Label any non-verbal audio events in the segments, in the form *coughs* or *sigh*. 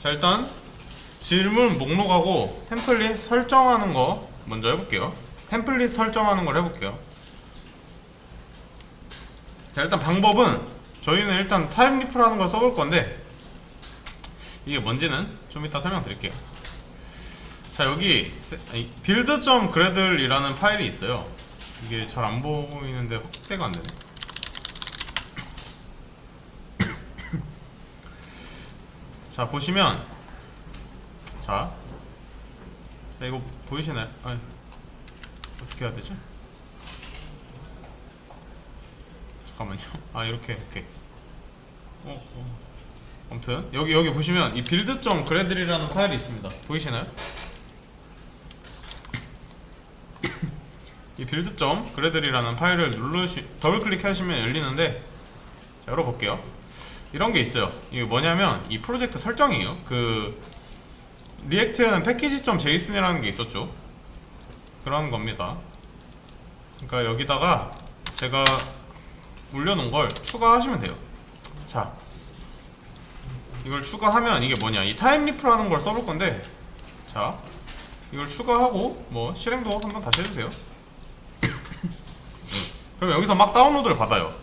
자 일단 질문 목록하고 템플릿 설정하는 거 먼저 해볼게요. 템플릿 설정하는 걸 해볼게요. 자 일단 방법은 저희는 일단 타임리프라는 걸 써볼 건데 이게 뭔지는 좀 이따 설명드릴게요. 자 여기 build.gradle이라는 파일이 있어요. 이게 잘 안 보이는데 확대가 안 되네. 자 보시면 자, 자 이거 보이시나요? 아니, 어떻게 해야 되지? 잠깐만요. 아 이렇게 이렇게. 어, 어. 아무튼 여기 여기 보시면 이 build.gradle이라는 그래들이라는 파일이 있습니다. 보이시나요? 이 build.gradle이라는 그래들이라는 파일을 누르시 더블 클릭하시면 열리는데 자, 열어볼게요. 이런 게 있어요. 이게 뭐냐면 이 프로젝트 설정이에요. 그 리액트에는 패키지.json이라는 게 있었죠. 그런 겁니다. 그러니까 여기다가 제가 올려놓은 걸 추가하시면 돼요. 자, 이걸 추가하면 이게 뭐냐? 이 타임리프라는 걸 써볼 건데, 자, 이걸 추가하고 뭐 실행도 한번 다시 해주세요. *coughs* 그럼 여기서 막 다운로드를 받아요.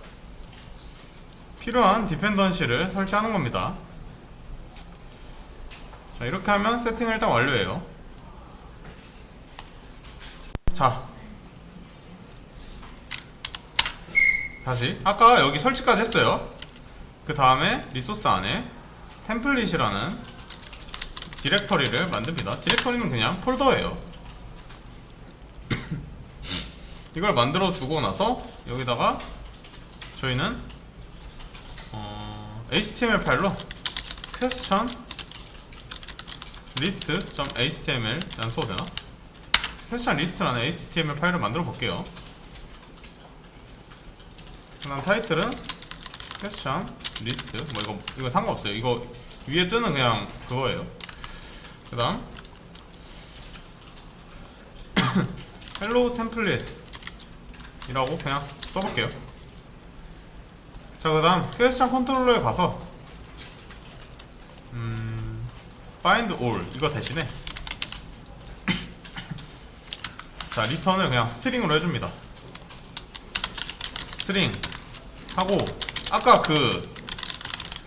필요한 디펜던시를 설치하는 겁니다. 자, 이렇게 하면 세팅을 일단 완료해요. 자. 다시. 아까 여기 설치까지 했어요. 그 다음에 리소스 안에 템플릿이라는 디렉터리를 만듭니다. 디렉터리는 그냥 폴더예요. *coughs* 이걸 만들어 주고 나서 여기다가 저희는 어, HTML 파일로 question list.html 라는 써도 되나? question list라는 HTML 파일을 만들어 볼게요. 그다음 타이틀은 question list 뭐 이거 이거 상관없어요. 이거 위에 뜨는 그냥 그거예요. 그다음 *coughs* hello template 이라고 그냥 써볼게요. 자, 그 다음, 퀘스천 컨트롤러에 가서, 음, find all, 이거 대신에, *coughs* 자, 리턴을 그냥 스트링으로 해줍니다. 스트링 하고, 아까 그,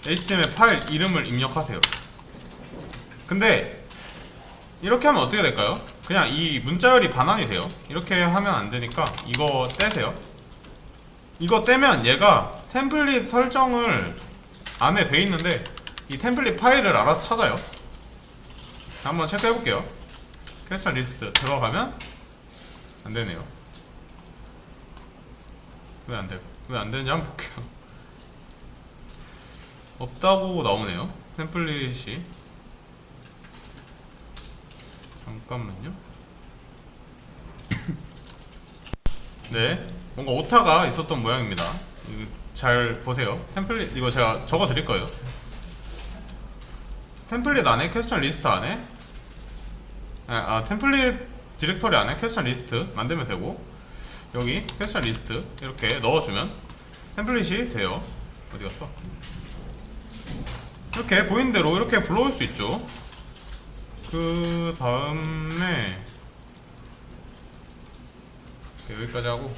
HTML 파일 이름을 입력하세요. 근데, 이렇게 하면 어떻게 될까요? 그냥 이 문자열이 반환이 돼요. 이렇게 하면 안 되니까, 이거 떼세요. 이거 떼면 얘가 템플릿 설정을 안에 돼 있는데 이 템플릿 파일을 알아서 찾아요. 한번 체크해 볼게요. 퀘스천 리스트 들어가면 안 되네요. 왜안 돼? 왜안 되는지 한번 볼게요. *laughs* 없다고 나오네요. 템플릿이 잠깐만요. *coughs* 네, 뭔가 오타가 있었던 모양입니다. 잘 보세요. 템플릿 이거 제가 적어 드릴 거예요. 템플릿 안에 퀘스천 리스트 안에 아, 아, 템플릿 디렉터리 안에 퀘스천 리스트 만들면 되고 여기 퀘스천 리스트 이렇게 넣어주면 템플릿이 돼요. 어디 갔어? 이렇게 보이는 대로 이렇게 불러올 수 있죠. 그 다음에 여기까지 하고